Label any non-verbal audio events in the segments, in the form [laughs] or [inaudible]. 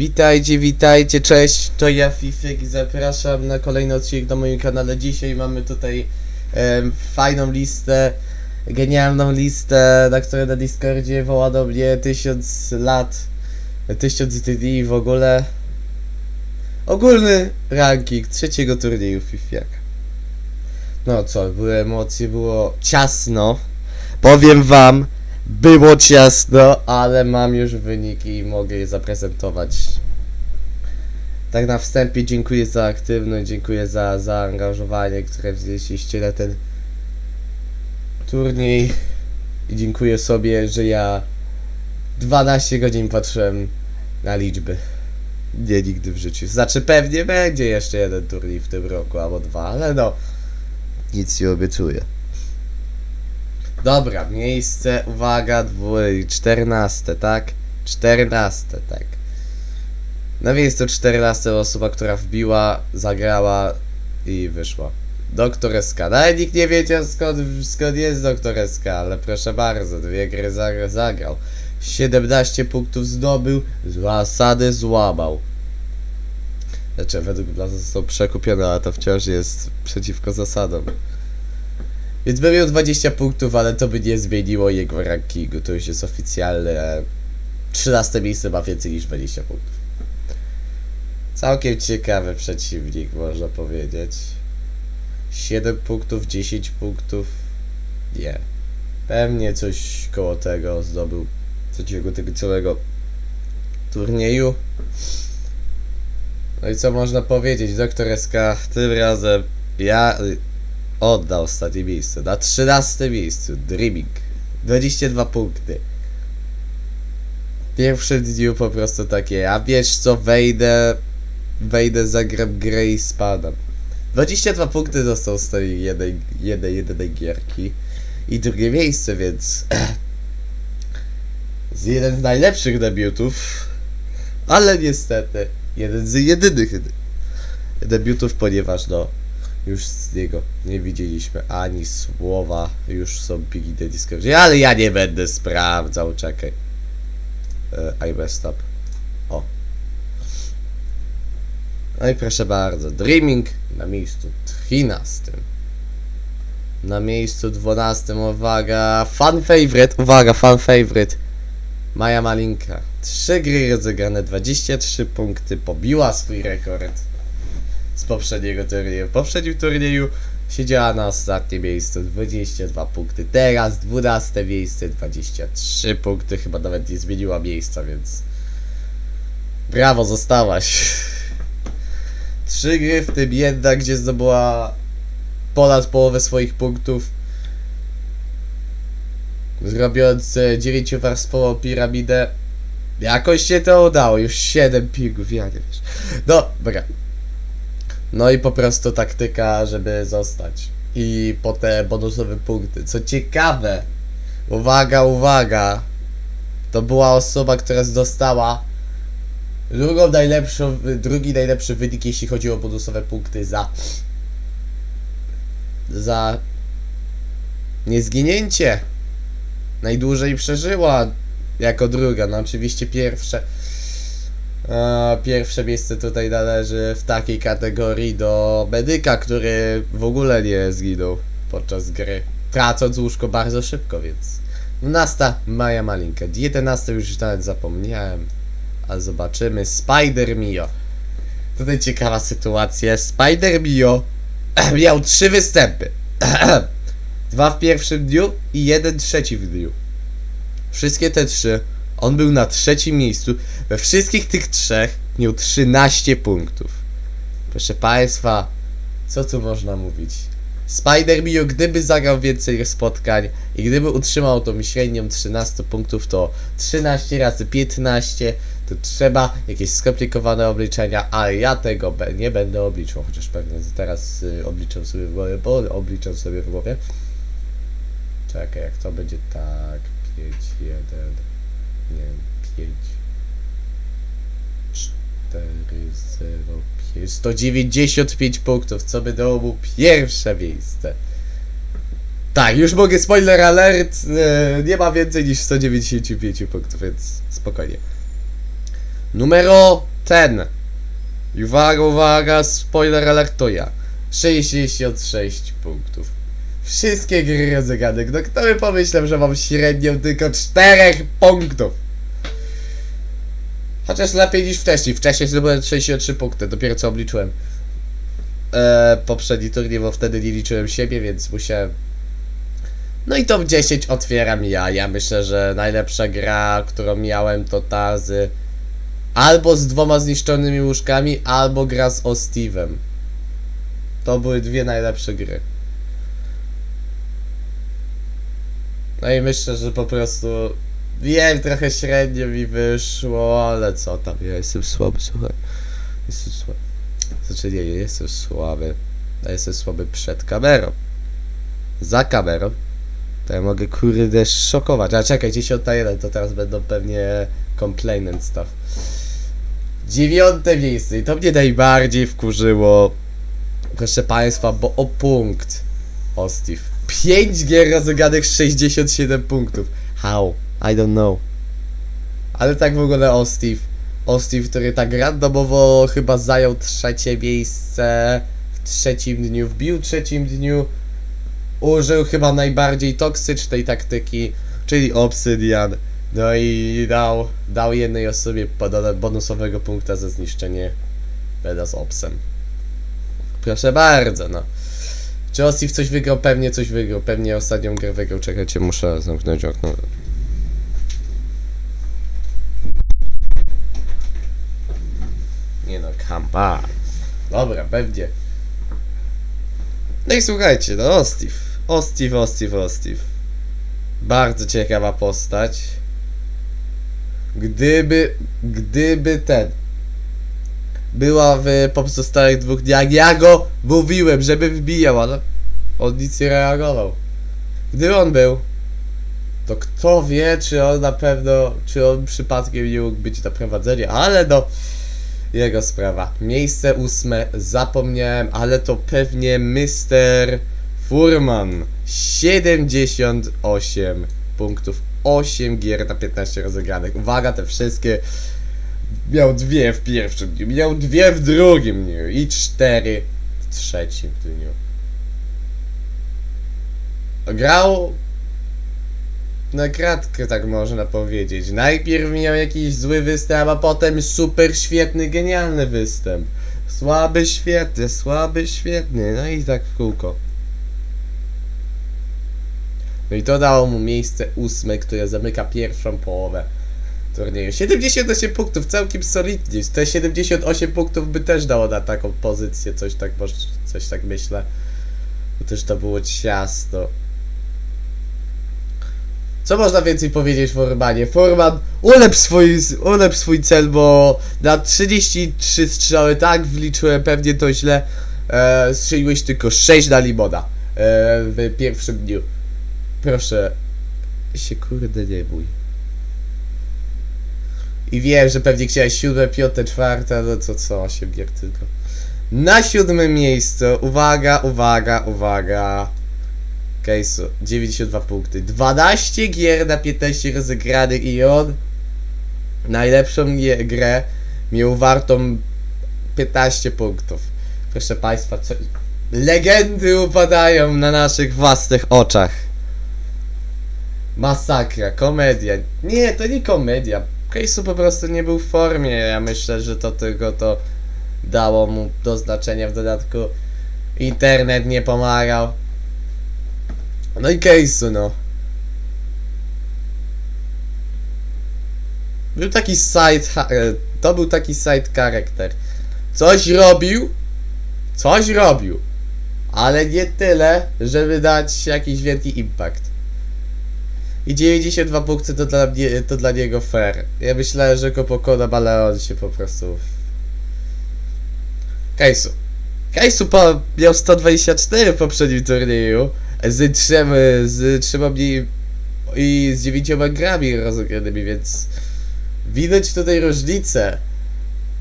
Witajcie, witajcie, cześć, to ja Fifek i zapraszam na kolejny odcinek na moim kanale. Dzisiaj mamy tutaj em, fajną listę, genialną listę, na której na Discordzie woła do mnie tysiąc lat, tysiąc dni w ogóle. Ogólny ranking trzeciego turnieju Fifiaka. No co, były emocje, było ciasno. Powiem wam, było ciasno, ale mam już wyniki i mogę je zaprezentować. Tak na wstępie dziękuję za aktywność, dziękuję za zaangażowanie, które wzięliście na ten turniej. I dziękuję sobie, że ja 12 godzin patrzyłem na liczby. Nie nigdy w życiu. Znaczy pewnie będzie jeszcze jeden turniej w tym roku, albo dwa, ale no. Nic nie obiecuję. Dobra, miejsce, uwaga, dwu- 14, tak? 14, tak. Na miejscu 14 osoba, która wbiła, zagrała i wyszła. Doktor SK. Nawet nikt nie wiedział skąd, skąd jest Doktor SK, ale proszę bardzo, dwie gry zagra, zagrał. 17 punktów zdobył, zasady złamał. Znaczy, według mnie został przekupiony, ale to wciąż jest przeciwko zasadom. Więc by miał 20 punktów, ale to by nie zmieniło jego rankingu. To już jest oficjalne. 13 miejsce ma więcej niż 20 punktów. Całkiem ciekawy przeciwnik, można powiedzieć. 7 punktów, 10 punktów. Nie. Pewnie coś koło tego zdobył trzeciego tego całego turnieju. No i co można powiedzieć? Doktor SK tym razem ja oddał ostatnie miejsce. Na 13 miejscu Dreaming. 22 punkty. W pierwszym dniu po prostu takie, a wiesz co, wejdę, wejdę, zagram grę i spadam. 22 punkty dostał z tej jednej, jednej, jednej gierki. I drugie miejsce, więc... [clears throat] z jeden z najlepszych debiutów. Ale niestety, jeden z jedynych debiutów, ponieważ no, już z niego nie widzieliśmy ani słowa, już są pigi na Discordzie, ale ja nie będę sprawdzał, czekaj. E, I messed up. O. No i proszę bardzo, Dreaming na miejscu 13. Na miejscu 12, uwaga, fan favorite, uwaga, fan favorite. Maja Malinka. Trzy gry rozegrane, 23 punkty, pobiła swój rekord z poprzedniego turnieju. W poprzednim turnieju siedziała na ostatnim miejscu, 22 punkty. Teraz 12 miejsce, 23 punkty. Chyba nawet nie zmieniła miejsca, więc. Brawo, zostałaś. Trzy gry, w tym jedna, gdzie zdobyła ponad połowę swoich punktów. Zrobiąc e, dziewięciowarstwową piramidę. Jakoś się to udało, już 7 pigów, ja nie wiesz. Dobra. No i po prostu taktyka, żeby zostać. I po te bonusowe punkty. Co ciekawe, uwaga, uwaga. To była osoba, która dostała drugą najlepszą, drugi najlepszy wynik, jeśli chodzi o bonusowe punkty za za niezginięcie. Najdłużej przeżyła jako druga. No oczywiście pierwsze Pierwsze miejsce tutaj należy w takiej kategorii do medyka, który w ogóle nie zginął podczas gry. Tracąc łóżko bardzo szybko, więc. 12 Maja Malinka. 11 już nawet zapomniałem. A zobaczymy. Spider Mio. Tutaj ciekawa sytuacja. Spider Mio [clears throat] miał trzy występy. [clears throat] Dwa w pierwszym dniu i jeden trzeci w dniu. Wszystkie te trzy on był na trzecim miejscu. We wszystkich tych trzech miał 13 punktów. Proszę Państwa, co tu można mówić? Spider Mio, gdyby zagrał więcej spotkań i gdyby utrzymał tą średnią 13 punktów, to 13 razy 15 to trzeba jakieś skomplikowane obliczenia, ale ja tego nie będę obliczał, chociaż pewnie teraz y, obliczam sobie w głowie, bo obliczam sobie w głowie. Czekaj, jak to będzie tak, 5, 1, nie wiem, 5, 4, 0, 5, 195 punktów, co by dało pierwsze miejsce. Tak, już mogę spoiler alert, e, nie ma więcej niż 195 punktów, więc spokojnie. Numero ten. Uwaga, uwaga, spoiler alertuję. 66 punktów. Wszystkie gry rozeganek. No kto by pomyślał, że mam średnią tylko 4 punktów? Chociaż lepiej niż wcześniej. Wcześniej zdobyłem 63 punkty, dopiero co obliczyłem. Eee, poprzedni turniej, bo wtedy nie liczyłem siebie, więc musiałem... No i top 10 otwieram ja. Ja myślę, że najlepsza gra, którą miałem to ta z... Albo z dwoma zniszczonymi łóżkami, albo gra z Ostive'em. To były dwie najlepsze gry. No i myślę, że po prostu wiem, trochę średnio mi wyszło, ale co tam, ja jestem słaby, słuchaj. Jestem słaby. Znaczy nie, nie jestem słaby. Ja jestem słaby przed kamerą. Za kamerą. To ja mogę kurde szokować. A czekaj, 91 to teraz będą pewnie complainant stuff. Dziewiąte miejsce i to mnie najbardziej wkurzyło. Proszę Państwa, bo o punkt. O Steve. 5 gier rozegranych 67 punktów. How? I don't know. Ale tak w ogóle o Steve. O Steve, który tak randomowo chyba zajął trzecie miejsce w trzecim dniu, wbił trzecim dniu. Użył chyba najbardziej toksycznej taktyki, czyli Obsydian. No i dał, dał jednej osobie bonusowego punkta za zniszczenie beda z Obsem. Proszę bardzo, no. Czy Osif coś wygrał? Pewnie coś wygrał. Pewnie ostatnią grę wygrał. Czekajcie, muszę zamknąć okno. Nie no, kampa. Dobra, pewnie. No i słuchajcie, no Ostif. Ostif, Ostif, Ostif. Bardzo ciekawa postać. Gdyby, gdyby ten była w pozostałych dwóch dniach, ja go mówiłem, żeby wbijał, ale on nic nie reagował. Gdy on był, to kto wie, czy on na pewno, czy on przypadkiem nie mógł być na prowadzeniu, ale no, jego sprawa. Miejsce ósme, zapomniałem, ale to pewnie Mr. Furman. 78 punktów, 8 gier na 15 rozegranych. Uwaga, te wszystkie Miał dwie w pierwszym dniu, miał dwie w drugim dniu i cztery w trzecim dniu. Grał na kratkę, tak można powiedzieć. Najpierw miał jakiś zły występ, a potem super świetny, genialny występ. Słaby, świetny, słaby, świetny. No i tak w kółko. No i to dało mu miejsce ósme, które zamyka pierwszą połowę turnieju. 78 punktów, całkiem solidnie. Te 78 punktów by też dało na taką pozycję, coś tak, coś tak myślę. Bo też to było ciasto. Co można więcej powiedzieć Formanie? Forman, ulepsz swój, ulepsz swój cel, bo na 33 strzały, tak wliczyłem pewnie to źle, e, strzeliłeś tylko 6 na limona e, w pierwszym dniu. Proszę, się kurde nie bój. I wiem, że pewnie chciałeś siódme, piąte, czwarte, no co, co, osiem gier tylko. Na siódmym miejscu, uwaga, uwaga, uwaga. Case'u, 92 punkty. 12 gier na 15 rozegranych i on najlepszą grę miał wartą 15 punktów. Proszę Państwa, co... legendy upadają na naszych własnych oczach. Masakra, komedia. Nie, to nie komedia. Case'u po prostu nie był w formie. Ja myślę, że to tylko to dało mu do znaczenia. W dodatku internet nie pomagał. No i Case'u, no. Był taki side... e, To był taki side character. Coś robił. Coś robił. Ale nie tyle, żeby dać jakiś wielki impact. I 92 punkty to dla mnie, to dla niego fair. Ja myślałem, że go pokonam, ale on się po prostu... Kajsu. Kajsu po, miał 124 w poprzednim turnieju. Z trzema, z trzema mniej i z dziewięcioma grami rozegranymi, więc widać tutaj różnicę.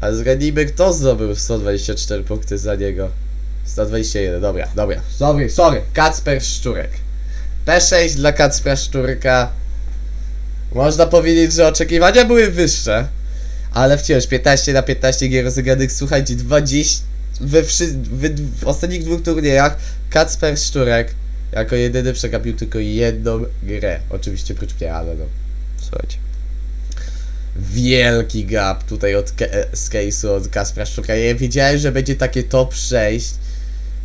A zgadnijmy kto zdobył 124 punkty za niego. 121, dobra, dobra. Sorry, sorry. Kacper Szczurek. P6 dla Kacpra Szczurka. Można powiedzieć, że oczekiwania były wyższe, Ale wciąż 15 na 15 gier rozegranych, słuchajcie, 20 we wszy, w, w ostatnich dwóch turniejach Kacper Szczurek jako jedyny przegapił tylko jedną grę. Oczywiście prócz mnie, ale no. Słuchajcie. Wielki gap tutaj od z case'u od Kaspra Szczurka. Ja wiedziałem, że będzie takie top 6,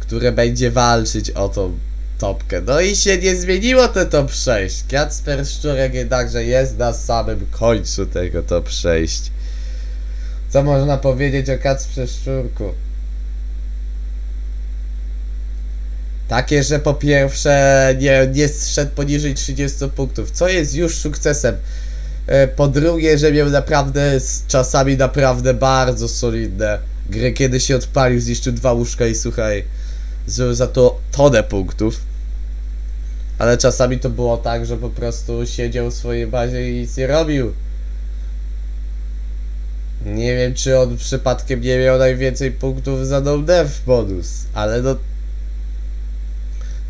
które będzie walczyć o tą topkę. No i się nie zmieniło te top 6. Kacper Szczurek jednakże jest na samym końcu tego top 6. Co można powiedzieć o Kacprze Szczurku? Takie, że po pierwsze nie, nie zszedł poniżej 30 punktów, co jest już sukcesem. E, Po drugie, że miał naprawdę z czasami naprawdę bardzo solidne gry, kiedy się odpalił, zniszczył dwa łóżka i słuchaj, za to tonę punktów. Ale czasami to było tak, że po prostu siedział w swojej bazie i nic nie robił. Nie wiem, czy on przypadkiem nie miał najwięcej punktów za no dev bonus, ale no...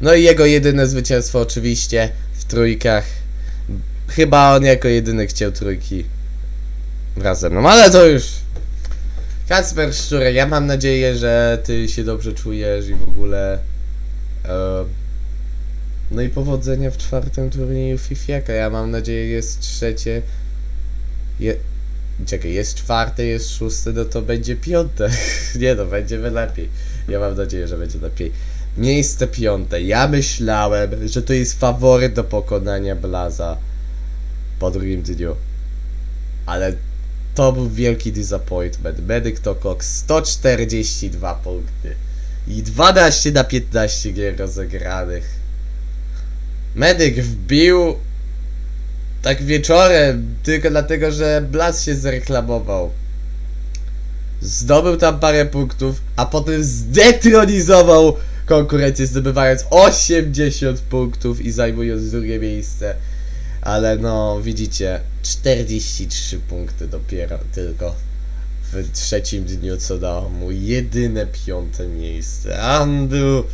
No i jego jedyne zwycięstwo oczywiście w trójkach. Chyba on jako jedyny chciał trójki razem. No ale to już... Kacper Szczurek, ja mam nadzieję, że ty się dobrze czujesz i w ogóle... E, no i powodzenia w czwartym turnieju Fifiaka. Ja mam nadzieję, jest trzecie... Je... Czekaj, jest czwarte, jest szóste, no to będzie piąte. [laughs] Nie no, będzie lepiej. Ja mam nadzieję, że będzie lepiej. Miejsce piąte. Ja myślałem, że to jest faworyt do pokonania Blaza po drugim dniu. Ale to był wielki disappointment. Medyk to Cox 142 punkty. I 12 na 15 gier rozegranych. Medyk wbił tak wieczorem, tylko dlatego, że Blaz się zreklamował. Zdobył tam parę punktów, a potem zdetronizował konkurencję, zdobywając 80 punktów i zajmując drugie miejsce. Ale no, widzicie, 43 punkty dopiero tylko w trzecim dniu, co dało mu jedyne piąte miejsce. A on był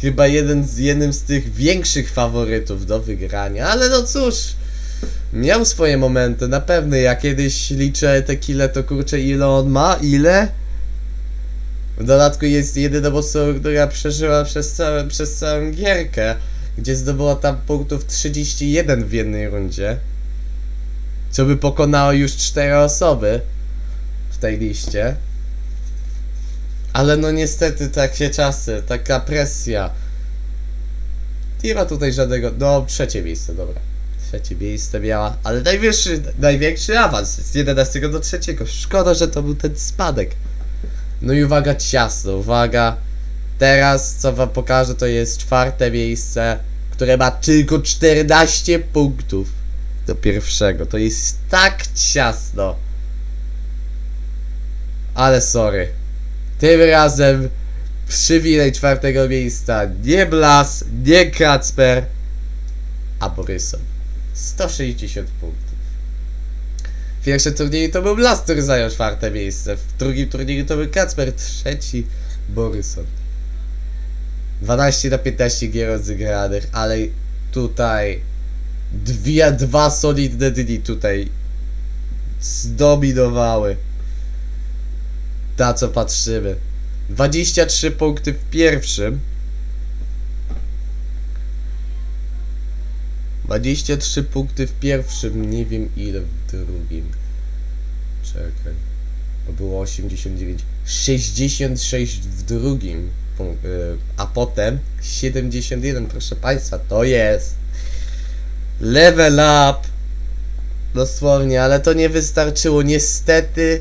chyba jeden z, jednym z tych większych faworytów do wygrania, ale no cóż, miał swoje momenty, na pewno. Ja kiedyś liczę te kile, to kurczę, ile on ma? Ile? W dodatku jest jedyną osobą, która przeżyła przez, całe, przez całą gierkę, gdzie zdobyła tam punktów 31 w jednej rundzie. Co by pokonało już 4 osoby w tej liście. Ale no niestety takie czasy, taka presja. Nie ma tutaj żadnego. No, trzecie miejsce, dobra. Trzecie miejsce miała, ale najwyższy, największy awans z 11 do 3. Szkoda, że to był ten spadek. No i uwaga, ciasno, uwaga. Teraz, co wam pokażę, to jest czwarte miejsce, które ma tylko 14 punktów do pierwszego. To jest tak ciasno. Ale sorry. Tym razem przywilej czwartego miejsca nie Blas, nie Kacper, a Borysow. 160 punktów. W pierwszym turnieju to był Blas, który zajął czwarte miejsce. W drugim turnieju to był Kacper, trzeci Borysow. 12 na 15 gier rozegranych, ale tutaj dwie, dwa solidne dni tutaj zdominowały. Na co patrzymy. 23 punkty w pierwszym. 23 punkty w pierwszym, nie wiem ile w drugim. Czekaj. To było 89. 66 w drugim. y, A potem 71, proszę Państwa, to jest level up. Dosłownie, ale to nie wystarczyło. Niestety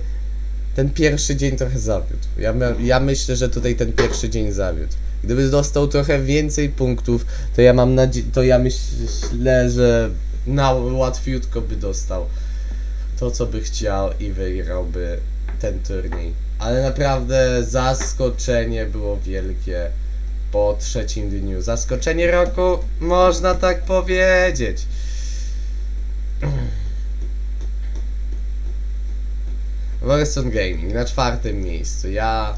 ten pierwszy dzień trochę zawiódł. Ja, ja myślę, że tutaj ten pierwszy dzień zawiódł. Gdyby dostał trochę więcej punktów, to ja mam nadzieję, to ja myślę, że na łatwiutko by dostał to, co by chciał i wygrałby ten turniej. Ale naprawdę zaskoczenie było wielkie po trzecim dniu. Zaskoczenie roku, można tak powiedzieć. [clears throat] Warzone Gaming na czwartym miejscu. Ja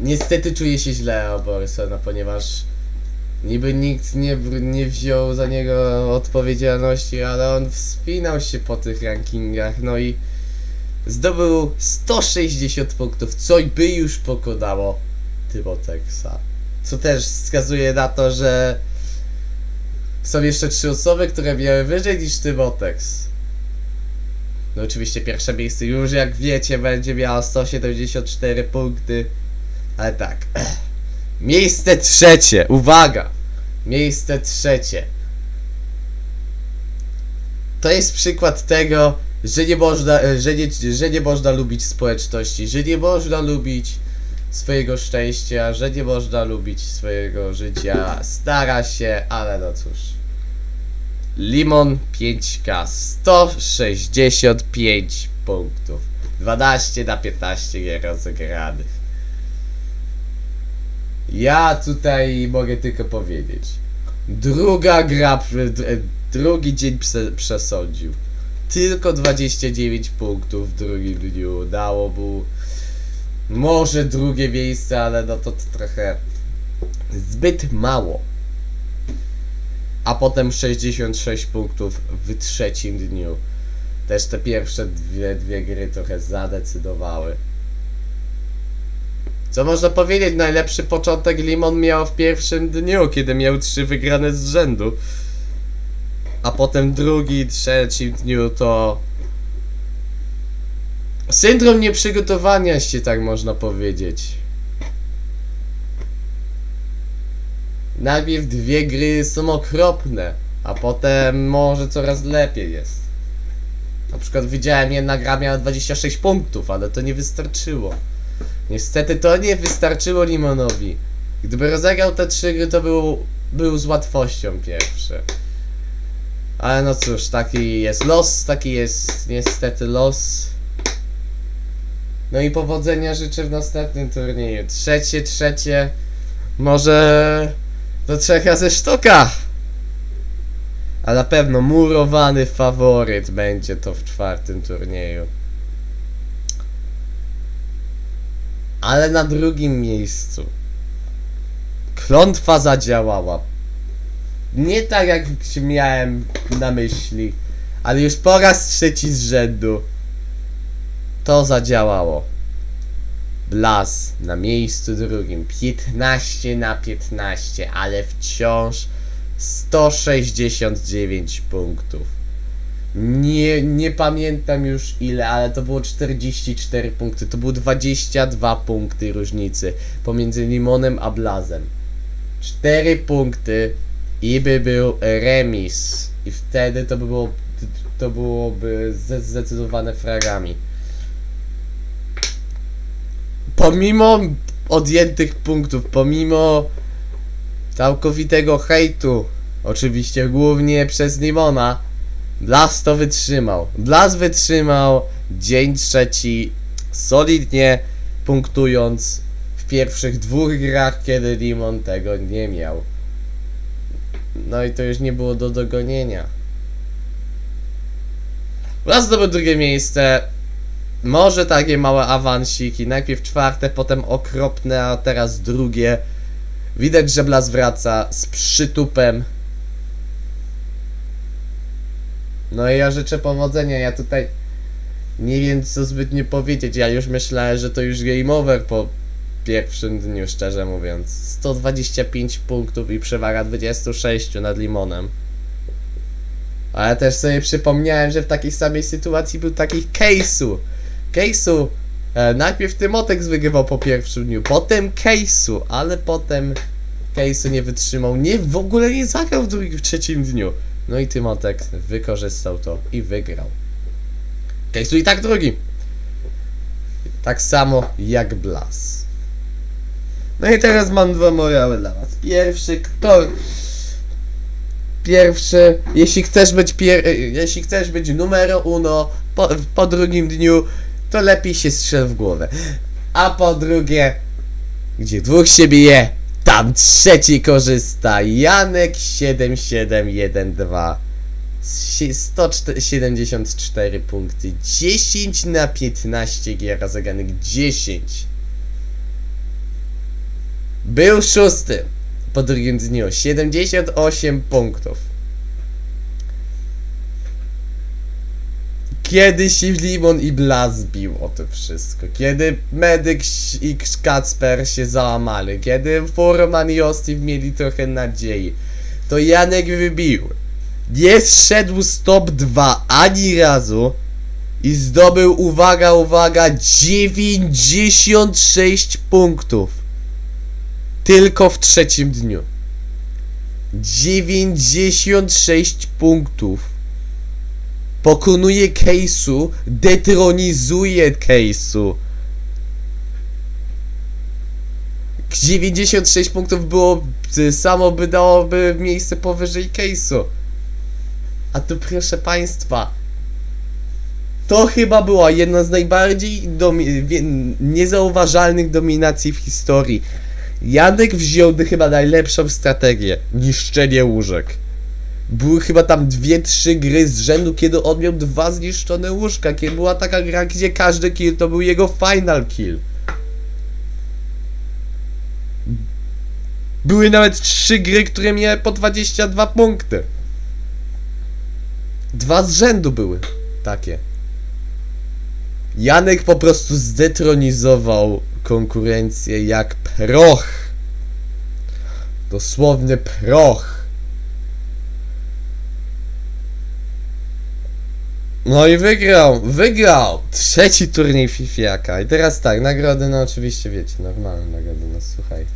niestety czuję się źle o Borisona, ponieważ Niby nikt nie, nie wziął za niego odpowiedzialności, ale on wspinał się po tych rankingach, no i zdobył 160 punktów, co by już pokonało Tymoteksa. Co też wskazuje na to, że są jeszcze trzy osoby, które miały wyżej niż Tymoteks. No oczywiście pierwsze miejsce już jak wiecie będzie miało 174 punkty. Ale tak. [clears throat] Miejsce trzecie, uwaga! Miejsce trzecie. To jest przykład tego, że nie można, e, że nie, że nie można lubić społeczności, że nie można lubić swojego szczęścia, że nie można lubić swojego życia. Stara się, ale no cóż. Limon 5K 165 punktów. 12 na 15 gier rozegranych. Ja tutaj mogę tylko powiedzieć. Druga gra, drugi dzień prze, przesądził. Tylko 29 punktów w drugim dniu dało mu może drugie miejsce, ale no to, to trochę zbyt mało. A potem 66 punktów w trzecim dniu. Też te pierwsze dwie, dwie gry trochę zadecydowały. Co można powiedzieć, najlepszy początek Limon miał w pierwszym dniu, kiedy miał trzy wygrane z rzędu. A potem drugi, trzecim dniu to... Syndrom nieprzygotowania się, tak można powiedzieć. Najpierw dwie gry są okropne, a potem może coraz lepiej jest. Na przykład widziałem jedna gra miała 26 punktów, ale to nie wystarczyło. Niestety to nie wystarczyło Limonowi. Gdyby rozegrał te trzy gry, to był, był z łatwością pierwszy. Ale no cóż, taki jest los, taki jest niestety los. No i powodzenia życzę w następnym turnieju. Trzecie, trzecie, może do trzech razy sztuka. A na pewno murowany faworyt będzie to w czwartym turnieju. Ale na drugim miejscu klątwa zadziałała. Nie tak jak miałem na myśli, ale już po raz trzeci z rzędu to zadziałało. Blas na miejscu drugim 15 na 15, ale wciąż 169 punktów. Nie, nie pamiętam już ile, ale to było 44 punkty. To było 22 punkty różnicy pomiędzy Limonem a Blazem. 4 punkty i by był remis. I wtedy to by było to byłoby zde- zdecydowane fragami. Pomimo odjętych punktów, pomimo całkowitego hejtu, oczywiście głównie przez Limona, Blas to wytrzymał. Blas wytrzymał dzień trzeci solidnie punktując w pierwszych dwóch grach, kiedy Limon tego nie miał. No i to już nie było do dogonienia. Blas zdobył drugie miejsce. Może takie małe awansiki. Najpierw czwarte, potem okropne, a teraz drugie. Widać, że Blas wraca z przytupem. No i ja życzę powodzenia. Ja tutaj nie wiem co zbytnio powiedzieć. Ja już myślałem, że to już game over po pierwszym dniu, szczerze mówiąc. 125 punktów i przewaga 26 nad Limonem. Ale też sobie przypomniałem, że w takiej samej sytuacji był taki Case'u. Case'u. E, najpierw Tymotek wygrywał po pierwszym dniu, potem Case'u, ale potem Case'u nie wytrzymał, nie, w ogóle nie zagrał w drugim, w trzecim dniu. No i Tymotek wykorzystał to i wygrał. Case'u i tak drugi. Tak samo jak Blas. No i teraz mam dwa morały dla was. Pierwszy, kto... Pierwszy, jeśli chcesz być pier... jeśli chcesz być numero uno po, po drugim dniu, to lepiej się strzel w głowę. A po drugie, gdzie dwóch się bije, tam trzeci korzysta. Janek 7712. Sie- 174 punkty. 10 na 15 gier rozegranych. 10. Był szósty. po drugim dniu. 78 punktów. Kiedy się Limon i Blas bił o to wszystko. Kiedy Medyk i Kacper się załamali. Kiedy Furman i Osteve mieli trochę nadziei. To Janek wybił. Nie zszedł z top 2 ani razu. I zdobył, uwaga, uwaga, 96 punktów. Tylko w trzecim dniu. 96 punktów. Pokonuje Case'u, detronizuje Case'u. 96 punktów było, y, samo by dałoby miejsce powyżej Case'u. A tu proszę państwa, to chyba była jedna z najbardziej domi- niezauważalnych dominacji w historii. Janek wziął chyba najlepszą strategię. Niszczenie łóżek. Były chyba tam dwie, trzy gry z rzędu, kiedy on miał dwa zniszczone łóżka. Kiedy była taka gra, gdzie każdy kill to był jego final kill. Były nawet trzy gry, które miały po 22 punkty. Dwa z rzędu były takie. Janek po prostu zdetronizował konkurencję jak proch. Dosłowny proch. No i wygrał, wygrał! Trzeci turniej Fifiaka. I teraz tak, nagrody, no oczywiście wiecie, normalne nagrody, no słuchaj.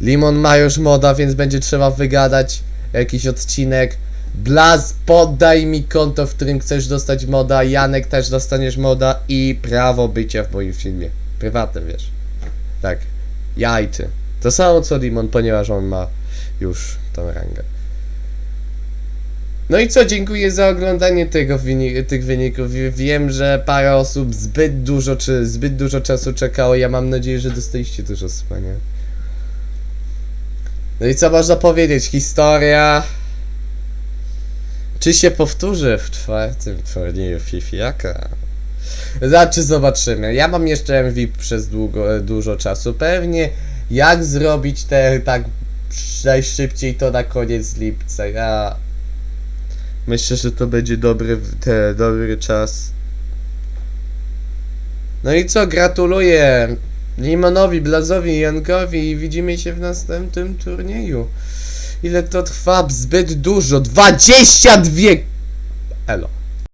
Limon ma już moda, więc będzie trzeba wygadać jakiś odcinek. Blaz, poddaj mi konto, w którym chcesz dostać moda. Janek też dostaniesz moda i prawo bycia w moim filmie. Prywatne, wiesz. Tak. Ja i ty. To samo co Limon, ponieważ on ma już tą rangę. No i co, dziękuję za oglądanie tego wyni- tych wyników. Wie- Wiem, że parę osób zbyt dużo, czy zbyt dużo czasu czekało. Ja mam nadzieję, że dostaliście dużo spania. No i co można powiedzieć? Historia. Czy się powtórzy w czwartym turnieju Fifiaka? Znaczy zobaczymy. Ja mam jeszcze MVP przez długo, dużo czasu. Pewnie jak zrobić te tak najszybciej to na koniec lipca. Ja myślę, że to będzie dobry, te, dobry czas. No i co, gratuluję Limonowi, Blazowi Jankowi i widzimy się w następnym turnieju. Ile to trwa? Zbyt dużo. 22! Elo.